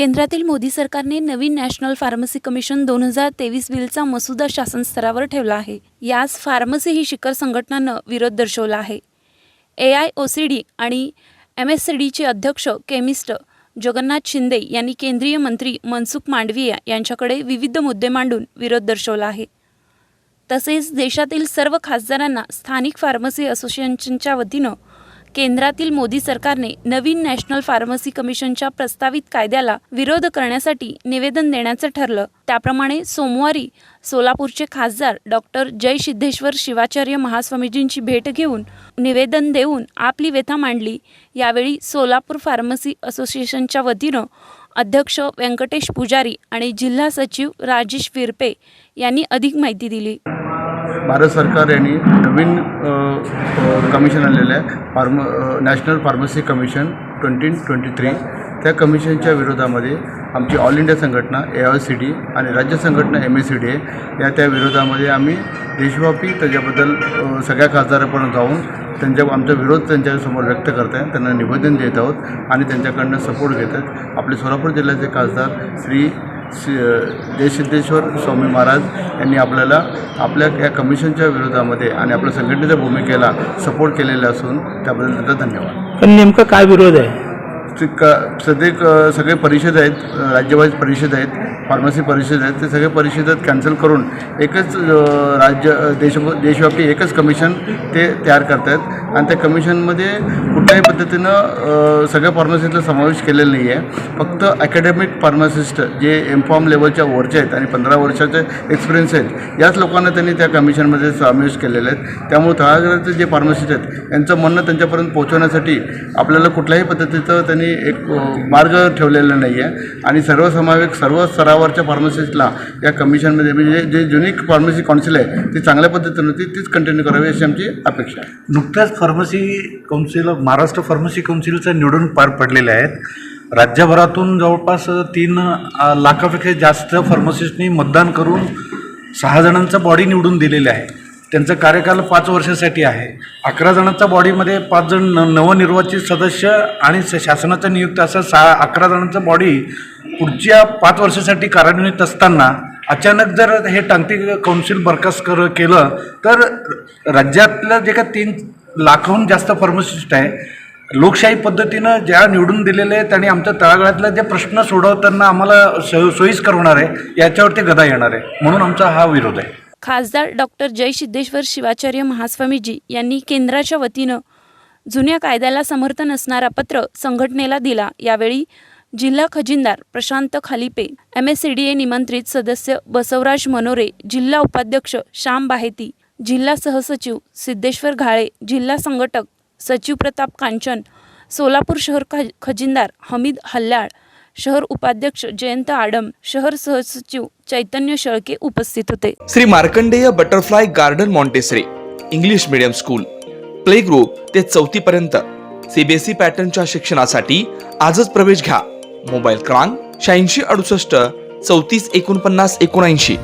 केंद्रातील मोदी सरकारने नवीन national pharmacy commission दोन हजार तेवीस बिलचा मसुदा शासन स्तरावर ठेवला आहे. यास फार्मसी ही शिखर संघटनानं विरोध दर्शवला आहे. A I O C D आणि एम एस सी डीचे अध्यक्ष केमिस्ट जगन्नाथ शिंदे यांनी केंद्रीय मंत्री मनसुख मांडविया यांच्याकडे विविध मुद्दे मांडून विरोध दर्शवला आहे. तसेच देशातील सर्व खासदारांना स्थानिक फार्मसी असोसिएशनच्या वतीनं केंद्रातील मोदी सरकारने नवीन नॅशनल फार्मसी कमिशनच्या प्रस्तावित कायद्याला विरोध करण्यासाठी निवेदन देण्याचं ठरलं. त्याप्रमाणे सोमवारी सोलापूरचे खासदार डॉक्टर जय सिद्धेश्वर शिवाचार्य महास्वामीजींची भेट घेऊन निवेदन देऊन आपली व्यथा मांडली. यावेळी सोलापूर फार्मसी असोसिएशनच्या वतीनं अध्यक्ष व्यंकटेश पुजारी आणि जिल्हा सचिव राजेश विरपे यांनी अधिक माहिती दिली. भारत सरकार यांनी नवीन कमिशन आणलेलं आहे. Pharm national pharmacy commission twenty twenty three त्या कमिशनच्या विरोधामध्ये आमची ऑल इंडिया संघटना ए आय सी डी आणि राज्य संघटना एम एस सी डी आहे. या त्या विरोधामध्ये आम्ही देशव्यापी त्याच्याबद्दल सगळ्या खासदारापर्यंत जाऊन त्यांच्या आमचा विरोध त्यांच्यासमोर व्यक्त करत आहे त्यांना निवेदन देत आहोत आणि त्यांच्याकडनं सपोर्ट घेत आहेत. आपले सोलापूर जिल्ह्याचे खासदार श्री श्री जयसिद्धेश्वर स्वामी महाराज यांनी आपल्याला आपल्या या कमिशनच्या विरोधामध्ये आणि आपल्या संघटनेच्या भूमिकेला सपोर्ट केलेला असून त्याबद्दल त्यांचा धन्यवाद. पण नेमकं काय विरोध आहे? का सध्या क- सगळे परिषद आहेत अ, राज्यवाईज परिषद आहेत फार्मसी परिषद आहेत ते सगळे परिषदेत कॅन्सल करून एकच uh, राज्य uh, देश देशव्यापी एकच कमिशन ते तयार करत आहेत आणि त्या कमिशनमध्ये कुठल्याही पद्धतीनं सगळ्या फार्मसीचा समावेश केलेला नाही आहे फक्त अकॅडमिक फार्मासिस्ट जे एम फॉर्म लेवलच्या वरचे आहेत आणि पंधरा वर्षाचे एक्सपिरियन्स आहेत याच लोकांना त्यांनी त्या कमिशनमध्ये समावेश केलेले आहेत त्यामुळे तळागाळाचे जे फार्मसिस्ट आहेत यांचं म्हणणं त्यांच्यापर्यंत पोहोचवण्यासाठी आपल्याला कुठल्याही पद्धतीचं त्यांनी एक मार्ग ठेवलेला नाही आहे आणि सर्वसमावेक सर्व स्तरावरच्या फार्मसिस्टला या कमिशनमध्ये म्हणजे जे जुनी फार्मसी कौन्सिल आहे ती चांगल्या पद्धतीनं होती तीच कंटिन्यू करावी अशी आमची अपेक्षा आहे. नुकत्याच फार्मसी कौन्सिल महाराष्ट्र फार्मसी कौन्सिलचं निवडून पार पडलेले आहेत. राज्यभरातून जवळपास तीन लाखापेक्षा जास्त फार्मसिस्टनी मतदान करून सहा जणांचा बॉडी निवडून दिलेले आहे. त्यांचा कार्यकाल पाच वर्षासाठी आहे. अकरा जणांचा बॉडीमध्ये पाच जण न नवनिर्वाचित सदस्य आणि स शासनाचा नियुक्त असा सहा अकरा जणांचा बॉडी पुढच्या पाच वर्षासाठी कार्यान्वित असताना अचानक जर हे टांगती कौन्सिल बरखास्त कर केलं तर राज्यातल्या जे का तीन लाखाहून जास्त फार्मासिस्ट आहे लोकशाही पद्धतीनं ज्या निवडून दिलेले आहेत आणि आमच्या तळागाळातल्या जे प्रश्न सोडवताना आम्हाला सो सोयीस्कर होणार आहे याच्यावरती गदा येणार आहे. म्हणून आमचा हा विरोध आहे. खासदार डॉक्टर जय सिद्धेश्वर शिवाचार्य महास्वामीजी यांनी केंद्राच्या वतीनं जुन्या कायद्याला समर्थन असणारा पत्र संघटनेला दिला. यावेळी जिल्हा खजिनदार Prashant Khalipe M S C D A निमंत्रित सदस्य बसवराज मनोरे जिल्हा उपाध्यक्ष श्याम बाहेती जिल्हा सहसचिव सिद्धेश्वर घाळे जिल्हा संघटक सचिव प्रताप कांचन सोलापूर शहर ख खजिनदार हमीद हल्ल्याळ शहर उपाध्यक्ष जयंत आडम शहर सहसचिव चैतन्य शेळके उपस्थित होते. Shri Markandeya butterfly garden Montessori English medium school play group ते चौथी पर्यंत सीबीएसई पॅटर्नच्या शिक्षणासाठी आजच प्रवेश घ्या. मोबाईल क्रमांक शहाऐंशी अडुसष्ट चौतीस एकोणपन्नास एकोणऐंशी.